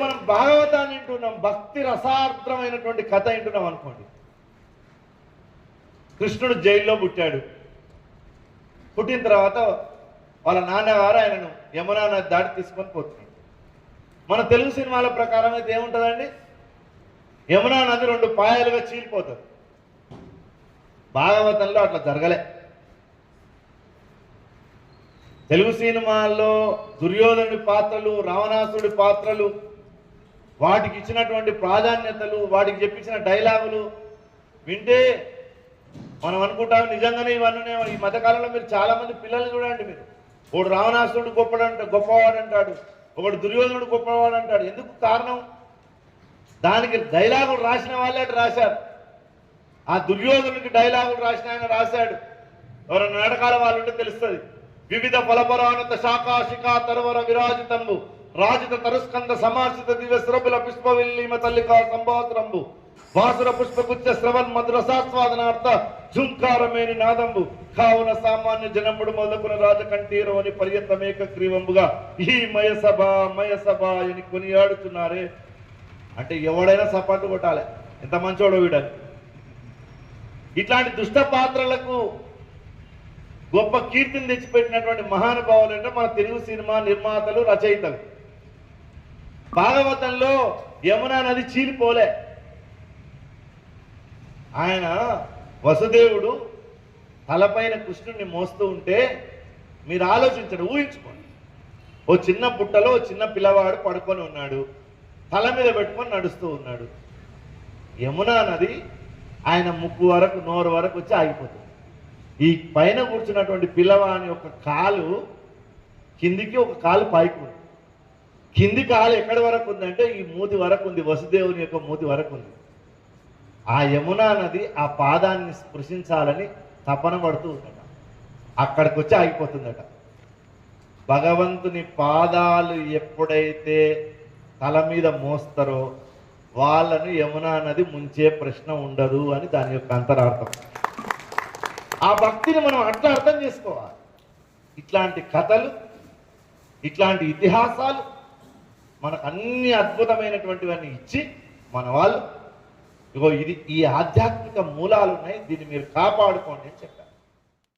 మనం భాగవతాన్ని వింటున్నాం భక్తి రసార్ద్రమైనటువంటి కథ వింటున్నాం అనుకోండి. కృష్ణుడు జైల్లో పుట్టాడు. పుట్టిన తర్వాత వాళ్ళ నాన్నగారు ఆయనను యమునా నది దాటి తీసుకొని పోతున్నాడు. మన తెలుగు సినిమాల ప్రకారం అయితే ఏముంటుందండి? యమునా నది రెండు పాయలుగా చీలిపోతుంది. భాగవతంలో అట్లా జరగలే. తెలుగు సినిమాల్లో దుర్యోధనుడి పాత్రలు రావణాసుడి పాత్రలు వాటికి ఇచ్చినటువంటి ప్రాధాన్యతలు వాటికి చెప్పించిన డైలాగులు వింటే మనం అనుకుంటాం నిజంగానే ఇవన్నీ ఈ మధ్యకాలంలో మీరు చాలా మంది పిల్లలు చూడండి మీరు. ఒకడు రావణాసుడు గొప్పడంట గొప్పవాడు అంటాడు ఒకడు దుర్యోధనుడు గొప్పవాడు అంటాడు ఎందుకు కారణం? దానికి డైలాగులు రాసిన వాళ్ళే అటు రాశారు. ఆ దుర్యోధనుడికి డైలాగులు రాసిన ఆయన రాశాడు. ఎవరైనా నాటకాల వాళ్ళు ఉంటే తెలుస్తుంది. వివిధ ఫలపరానంత శాఖ శిఖా తరవర విరాజితంబు. రాజిత తరుస్కంద సమాసిత దివ్య సురభిల పుష్పవిల్లీమ తల్లికా సంభాసురంబు. వాసుర పుష్పగుచ్చ శ్రవణ్ మధురసాస్వాదనార్థ ఝుంకారమేని నాదంబు. కావున సామాన్య జనముడు మొదలుకున్న రాజకంఠీరవని పర్యతమేక క్రీవంబుగా ఈ మయసభ మయసభ అని కొనియాడుతున్నారే. అంటే ఎవడైనా సపాటు కొట్టాలి. ఎంత మంచోడో వీడని. ఇట్లాంటి దుష్ట పాత్రలకు గొప్ప కీర్తిని తెచ్చిపెట్టినటువంటి మహానుభావులు అంటే మన తెలుగు సినిమా నిర్మాతలు రచయితలు. భాగవతంలో యమునా నది చీలిపోలే. ఆయన వసుదేవుడు తలపైన కృష్ణుడిని మోస్తూ ఉంటే మీరు ఆలోచించండి ఊహించుకోండి. ఓ చిన్న బుట్టలో ఓ చిన్న పిల్లవాడు పడుకొని ఉన్నాడు తల మీద పెట్టుకొని నడుస్తూ ఉన్నాడు. యమునా నది ఆయన ముక్కు వరకు నోరు వరకు వచ్చి ఆగిపోతుంది. ఈ పైన కూర్చున్నటువంటి పిల్లవాని ఒక కాలు కిందికి ఒక కాలు పాయికుంది కింది కాలు ఎక్కడి వరకు ఉందంటే ఈ మూతి వరకు ఉంది వసుదేవుని యొక్క మూతి వరకు ఉంది. ఆ యమునా నది ఆ పాదాన్ని స్పృశించాలని తపన పడుతూ ఉందట. అక్కడికి వచ్చి ఆగిపోతుందట. భగవంతుని పాదాలు ఎప్పుడైతే తల మీద మోస్తారో వాళ్ళను యమునా నది ముంచే ప్రశ్న ఉండదు అని దాని యొక్క అంతరార్థం. ఆ భక్తిని మనం అట్లా అర్థం చేసుకోవాలి. ఇట్లాంటి కథలు ఇట్లాంటి ఇతిహాసాలు మనకు అన్ని అద్భుతమైనటువంటివన్నీ ఇచ్చి మన వాళ్ళు ఇగో ఇది ఈ ఆధ్యాత్మిక మూలాలు ఉన్నాయి దీన్ని మీరు కాపాడుకోండి అని చెప్పారు.